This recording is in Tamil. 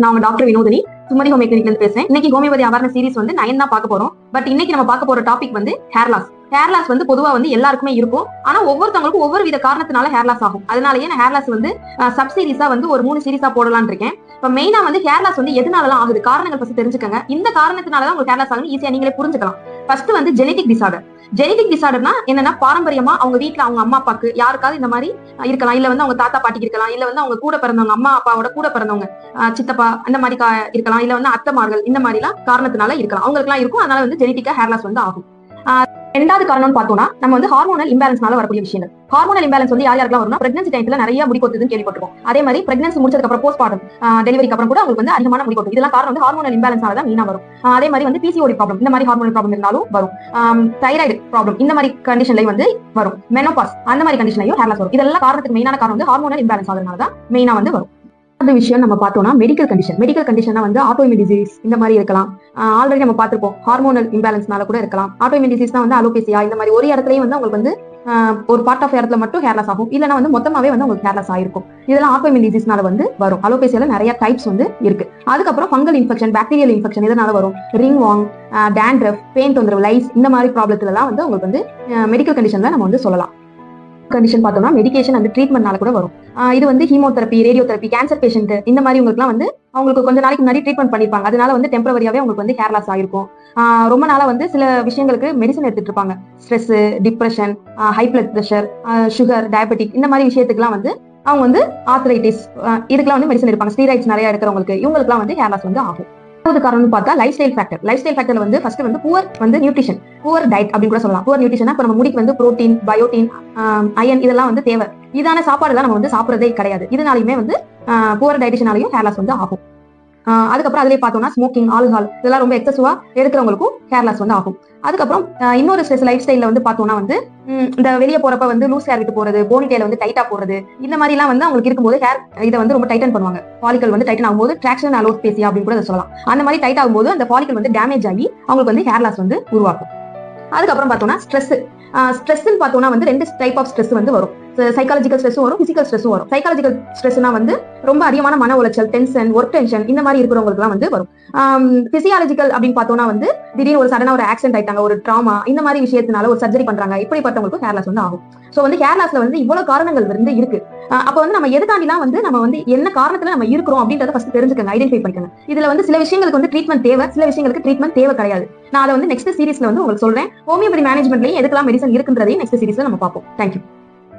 நான் உங்க டாக்டர் வினோதினி. சுமதி ஹோமியோ கிளினிக்ல பேசுறேன். இன்னைக்கு ஹோமியோபதி அவேர்னஸ் சீரிஸ் வந்து நயன் தான் பார்க்க போறோம்? பட் இன்னைக்கு நம்ம பார்க்க போற டாபிக் வந்து ஹேர் லாஸ் ஹேர் லாஸ் வந்து பொதுவா வந்து எல்லாருக்குமே இருக்கும். ஆனா ஒவ்வொருத்தவங்களுக்கும் ஒவ்வொரு வித காரணத்தினால ஹேர் லாஸ் ஆகும். அதனாலயே நான் ஹேர் லாஸ் வந்து சப் சீரிஸா வந்து ஒரு மூணு சீரிஸா போடலாம்னு இருக்கேன். இப்ப மெயினா வந்து ஹேர் லாஸ் வந்து எதனாலலாம் ஆகுது? காரணங்கள் ஃபர்ஸ்ட் தெரிஞ்சுக்கங்க. இந்த காரணத்தினாலதான் உங்களுக்கு ஹேர் லாஸ் ஆகுது ஈஸியா நீங்களே புரிஞ்சுக்கலாம். ஃபர்ஸ்ட் வந்து ஜெனடிக் டிசார்டர் ஜெனடிக் டிசார்டர்னா என்னன்னா பாரம்பரியமா அவங்க வீட்டுல அவங்க அம்மா அப்பாக்கு யாருக்காவது இந்த மாதிரி இருக்கலாம். இல்ல வந்து அவங்க தாத்தா பாட்டிக்கு இருக்கலாம். இல்ல வந்து அவங்க கூட பிறந்தவங்க அம்மா அப்பாவோட கூட பிறந்தவங்க சித்தப்பா அந்த மாதிரி கா- இருக்கலாம். இல்ல வந்து அத்தைமார்கள் இந்த மாதிரி எல்லாம் காரணத்தினால இருக்கலாம். அவங்களுக்கு எல்லாம் இருக்கும். அதனால வந்து ஜெனட்டிக்கா ஹேர் லாஸ் வந்து ஆகும். ஆஹ் ரெண்டாவது காரணம் பார்த்தோம்னா நம்ம வந்து ஹார்மோனல் இம்பாலன்ஸ்னால வரக்கூடிய விஷயங்கள். ஹார்மோனல் இம்பாலன்ஸ் வந்து யார் யாருக்கெல்லாம் வரும்னா பிரெக்னன்சி டைம்ல நிறைய முடி கொத்துதுன்னு கேள்விப்பட்டிருக்கோம். அதே மாதிரி பிரெக்னன்சி முடிச்சதுக்கு அப்புறம் போஸ்ட் பார்ட்டம் டெலிவரிக்கு அப்புறம் கூட அவங்களுக்கு வந்து அதிகமான முடி கொட்டும் இதெல்லாம் காரணம் வந்து ஹார்மோனல் இம்பேலன்ஸ்னால தான் மீனா வரும். அதே மாதிரி வந்து பிசிஓடி ப்ராப்ளம் இந்த மாதிரி ஹார்மோனல் ப்ராப்ளம் இருந்தாலும் வரும். தைராய்டு ப்ராப்ளம் இந்த மாதிரி கண்டிஷன்லயும் வந்து வரும். மெனோபாஸ் அந்த மாதிரி கண்டிஷன்லயும் ஹேர்லாஸ் வரும். இதெல்லாம் காரணத்துக்கு மெயினான காரணம் வந்து ஹார்மோனல் இம்பாலன்ஸ் ஆகிறதுனால தான் மெயினா வந்து வரும். அந்த விஷயம் நம்ம பார்த்தோம்னா மெடிக்கல் கண்டிஷன் மெடிக்கல் கண்டிஷனா வந்து ஆட்டோமின் டிசீஸ் இந்த மாதிரி இருக்கலாம். ஆல்ரெடி நம்ம பார்த்திருப்போம். ஹார்மோனல் இம்பேலன்ஸ்னால கூட இருக்கலாம். ஆட்டோமின் டிசீஸ் வந்து அலோபேசியா இந்த மாதிரி ஒரு இடத்துலயும் வந்து உங்களுக்கு வந்து ஒரு பார்ட் ஆஃப் இடத்துல மட்டும் ஹேர்லஸ் ஆகும். இல்லைனா வந்து மொத்தமாவே வந்து உங்களுக்கு ஹேர்லஸ் ஆயிருக்கும். இதெல்லாம் ஆட்டோமின் டிசீஸ்னால வந்து வரும். அலோபேசியால நிறைய டைப்ஸ் வந்து இருக்கு. அதுக்கப்புறம் ஃபங்கல் இன்ஃபெக்ஷன் பாக்டீரியல் இன்ஃபெக்ஷன் இதனால வரும். ரிங் வாங் டேண்ட்ரஃப் பெயின் தொந்தரவு லைஸ் இந்த மாதிரி ப்ராப்ளத்துல எல்லாம் வந்து உங்களுக்கு வந்து மெடிக்கல் கண்டிஷன்ல நம்ம வந்து சொல்லலாம். கண்டிஷன் பார்த்தோம்னா மெடிகேஷன் அந்த ட்ரீட்மெண்ட்னால கூட வரும். இது வந்து ஹீமோதெரப்பி ரேடியோதெரப்பி கேன்சர் பேஷண்ட் இந்த மாதிரி உங்களுக்குலாம் வந்து அவங்களுக்கு கொஞ்ச நாளைக்கு முன்னாடி ட்ரீட்மெண்ட் பண்ணிருப்பாங்க. அதனால வந்து டெம்பரவரியாவே உங்களுக்கு வந்து ஹேர் லாஸ் ஆயிருக்கும். ரொம்ப நாளா வந்து சில விஷயங்களுக்கு மெடிசன் எடுத்துட்டு இருப்பாங்க. Stress depression high blood pressure sugar diabetic இந்த மாதிரி விஷயத்துக்குலாம் வந்து அவங்க வந்து ஆர்த்தரைட்டிஸ் இதுக்கெல்லாம் வந்து மெடிசன் எடுப்பாங்க. ஸ்டீராய்ட்ஸ் நிறைய எடுக்கிறவங்களுக்கு இவங்களுக்குலாம் வந்து ஹேர் லாஸ் வந்து ஆகும். ரெண்டாவது காரணம் பார்த்தா lifestyle factor lifestyle factor வந்து ஃபர்ஸ்ட் வந்து புவர் வந்து நியூட்ரிஷன் புவர் டயட் அப்படின்னு கூட சொல்லலாம். புவர் நியூட்ரிஷன் இப்போ நம்ம முடிக்கு வந்து புரோட்டீன் பயோட்டின் அயன் இதெல்லாம் வந்து தேவை. இதான சாப்பாடு தான் நம்ம வந்து சாப்பிடுறதே கிடையாது. இதனாலையுமே வந்து புவர் டயட்டிஷனாலையும் ஹேர் லாஸ் வந்து ஆகும். அதுக்கப்புறம் அதுலேயே பார்த்தோம்னா ஸ்மோக்கிங் ஆல்கஹால் இதெல்லாம் ரொம்ப எக்ஸசிவா எடுக்கிறவங்களுக்கும் ஹேர் லாஸ் வந்து ஆகும். அதுக்கப்புறம் இன்னொரு ஸ்ட்ரெஸ் லைஃப் ஸ்டைல வந்து பார்த்தோம்னா வந்து இந்த வெளியே போறப்ப வந்து லூஸ் ஹேர் விட்டு போறது போனி டேல வந்து டைட்டா போறது இந்த மாதிரி எல்லாம் வந்து அவங்களுக்கு இருக்கும்போது ஹேர் இதை வந்து ரொம்ப டைட்டன் பண்ணுவாங்க. ஃபாலிக்கல் வந்து டைட்டன் ஆகும்போது ட்ராக்ஷன் அலோஸ்பேசியா அப்படின்னு கூட சொல்லலாம். அந்த மாதிரி டைட் ஆகும்போது அந்த ஃபாலிக்கல் வந்து டேமேஜ் ஆகி அவங்களுக்கு வந்து ஹேர் லாஸ் வந்து உருவாக்கும். அதுக்கப்புறம் பார்த்தோம்னா ஸ்ட்ரெஸ் ஸ்ட்ரெஸ்ன்னு பார்த்தோம்னா வந்து ரெண்டு டைப் ஆஃப் ஸ்ட்ரெஸ் வந்து வரும். சைக்காலஜிக்கல் ஸ்ட்ரெஸ்ஸும் வரும் பிசிக்கல் ஸ்ட்ரெஸ்ஸும் வரும். சைக்காலஜிக்கல் ஸ்ட்ரெஸ்னா வந்து ரொம்ப அதிகமான மன உளைச்சல் டென்ஷன் ஒர்க் டென்ஷன் இந்த மாதிரி இருக்கிறவங்களுக்குலாம் வந்து வரும். பிசியாலஜிக்கல் அப்படின்னு பார்த்தோம்னா வந்து திடீர்னு ஒரு சடனா ஒரு ஆக்சிடென்ட் ஆயிட்டாங்க ஒரு ட்ராமா இந்த மாதிரி விஷயத்தினால ஒரு சர்ஜரி பண்றாங்க. இப்படிப்பட்டவங்களுக்கும் ஹேர் லாஸ் வந்து ஆகும். சோ வந்து ஹேர் லாஸ்ல வந்து இவ்வளவு காரணங்கள் வந்து இருக்கு. ஆஹ் அப்ப வந்து நம்ம எதுக்காண்டிலாம் வந்து நம்ம வந்து என்ன காரணத்துல நம்ம இருக்கிறோம் அப்படின்றத ஃபர்ஸ்ட் தெரிஞ்சுக்கங்க ஐடென்டிஃபை பண்ணிக்கங்க. இதுல வந்து சில விஷயங்களுக்கு வந்து ட்ரீட்மெண்ட் தேவை சில விஷயங்களுக்கு ட்ரீட்மெண்ட் தேவை கிடையாது. நான் அதை வந்து நெக்ஸ்ட் சீரிஸ்ல வந்து உங்களுக்கு சொல்றேன். ஹோமியோபதி மேனேஜ்மெண்ட்லயும் எதுக்கெல்லாம் மெடிசன் இருக்குன்றதையும் நெக்ஸ்ட் சீரிஸ்ல நம்ம பார்ப்போம். தேங்க்யூ